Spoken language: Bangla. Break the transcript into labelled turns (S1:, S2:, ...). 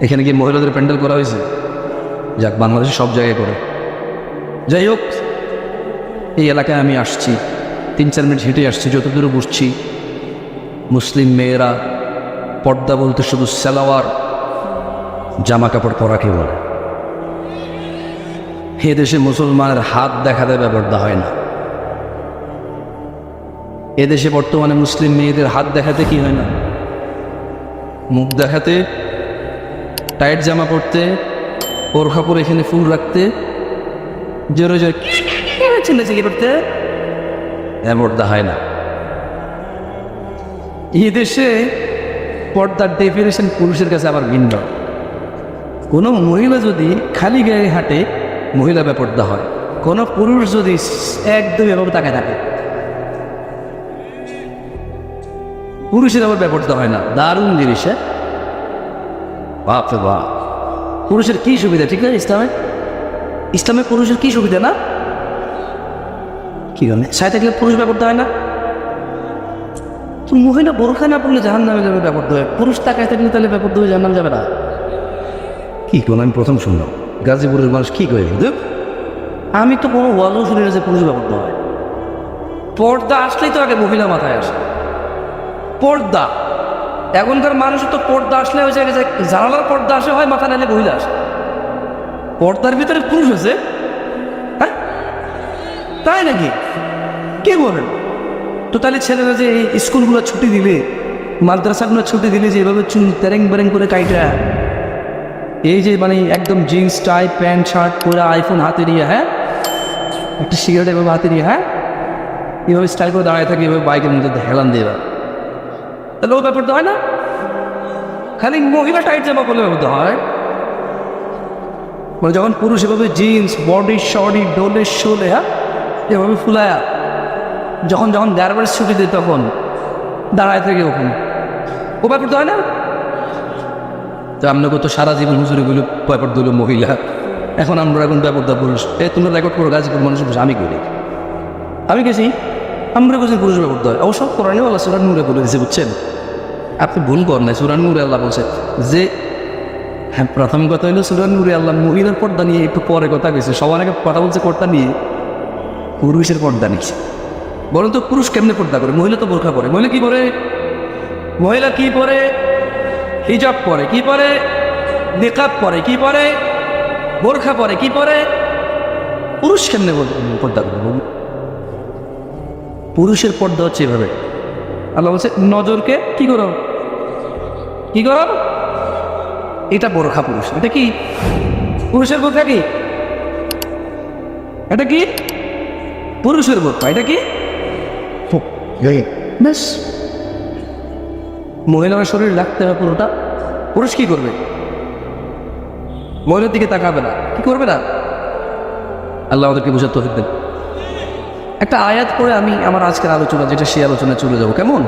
S1: এখানে কি মহিলাদের প্যান্ডেল করা হয়েছে। যাক, বাংলাদেশে সব জায়গায় করে। যাই হোক, এই এলাকায় আমি আসছি। তিন চার মিনিট হেঁটে আসছি, যতদূর বুঝছি। মুসলিম মেয়েরা পর্দা বলতে শুধু সালোয়ার জামা কাপড় পরাকে বলে। এ দেশে মুসলমানের হাত দেখা দেখাতে ব্যাপারটা হয় না। এদেশে বর্তমানে মুসলিম মেয়েদের হাত দেখাতে কি হয় না? মুখ দেখাতে টাইট জামা পরতে, ওর কাপড় এখানে ফুল রাখতে, জোরে জোরে ছেলে চিলি করতে? এমনটা হয় না। এই দেশে পর্দার ডেফিনেশন পুরুষের কাছে আবার ভিন্ন। কোনো মহিলা যদি খালি গায়ে হাঁটে, মহিলা ব্যাপারটা হয়। কোনো পুরুষ যদি একদম এভাবে তাকায় থাকে। পুরুষের আবার ব্যাপারটা হয় না। দারুণ জিনিস হ্যাঁ? বাপ রে বাপ। পুরুষের কি সুবিধা ঠিক না ইসলামে? ইসলামে পুরুষের কি সুবিধা না? কি জানে সাই থাকলে পুরুষ ব্যাপারটা হয় না? তো মহিলা বোরখা না পড়লে জাহান নামে যাবে ব্যাপারটা হয় পুরুষ তাকায় থাকলে তাহলে ব্যাপারটা হয়ে জাহান যাবে না। কি কোন আমি প্রথম শুনলাম। গাজীপুরের মানুষ কি করে দেব আমি তো কোনো ওয়ালও শুনি না যে পুরুষ ব্যাপারটা হয়। পর্দা আসলেই তো আগে মহিলা মাথায় আসে। পর্দা। এখনকার মানুষ তো পর্দা আসলে জায়গায় যায় জানালার পর্দা আসে, হয় মাথা নাইলে মহিলা আসে। পর্দার ভিতরে পুরুষ আছে? হ্যাঁ? তাই নাকি? কে বলেন? তো তাহলে ছেলেরা যে স্কুলগুলো ছুটি দিলে মাদ্রাসাগুলো ছুটি দিলে যে এভাবে চুল তেরেং বেরেং করে কাইটা, এই যে মানে একদম জিন্স, টাই, প্যান্ট, শার্ট পরে আইফোন হাতে নিয়ে হ্যাঁ? একটা সিগারেট এভাবে হাতে নিয়ে হ্যাঁ? এভাবে স্টাইল করে দাঁড়ায় থাকে, এভাবে বাইকের মধ্যে হেলান দিয়ে তাহলে ও ব্যাপারটা হয় না? খালি মহিলা টাইট জামা পরলে ব্যাপারটা হয়। মানে যখন পুরুষ এভাবে জিন্স বডি শডি ডোলে শোলে হ্যাঁ এভাবে ফুলায়া, যখন যখন গার্বেজ ছুটি দেয় তখন দাঁড়ায় থাকে ওখানে। ও ব্যাপার তো হয় না? তো আপনাকে তো সারা জীবন হুজুরে গুলো ব্যাপার দিল মহিলা। এখন আমরা এখন ব্যাপারটা পুরুষ। এ, তোমরা রেকর্ড করো গাজীপুর মানুষের আমি করি আমি গেছি, আমরা বুঝি পুরুষ ব্যাপার হয়। অবশ্য কোরআনে আল্লাহ সুরান নূরে বলে দিয়েছে, বুঝছেন? আপনি ভুল করেন নাই, সুরান নূরে আল্লাহ বলছে, যে হ্যাঁ প্রথম কথা হলো সুরান নূরে আল্লাহ মহিলার পর্দা নিয়ে একটু পরে কথা গেছে সবার আগে কথা বলছে কর্তা নিয়ে, পুরুষের পর্দা নিচ্ছে বলুন তো, পুরুষ কেমনে পর্দা করে? মহিলা তো বোরখা পরে। মহিলা কি পরে? মহিলা কি পরে? হিজাব পরে। কি পরে? নিকাব পরে। কি পরে? বোরখা পরে। কি পরে? পুরুষ কেমনে পর্দা করে? পুরুষের পর্দা হচ্ছে এভাবে। আল্লাহ বলছে, নজরকে কি করো? কি করো এটা বোরখা পুরুষ এটা কি? পুরুষের বোরখা কি? এটা কি? পুরুষের বোরখা এটা কি? ব্যাস। মহিলার শরীর রাখতে হবে পুরোটা। পুরুষ কি করবে? মহিলার দিকে তাকাবে না। কি করবে না? আল্লাহ আমাদেরকে বুঝাতে তৌফিক দেন। একটা আয়াত করে আমি আমার আজকের আলোচনা যেটা সেই আলোচনায় চলে যাব। কেমন?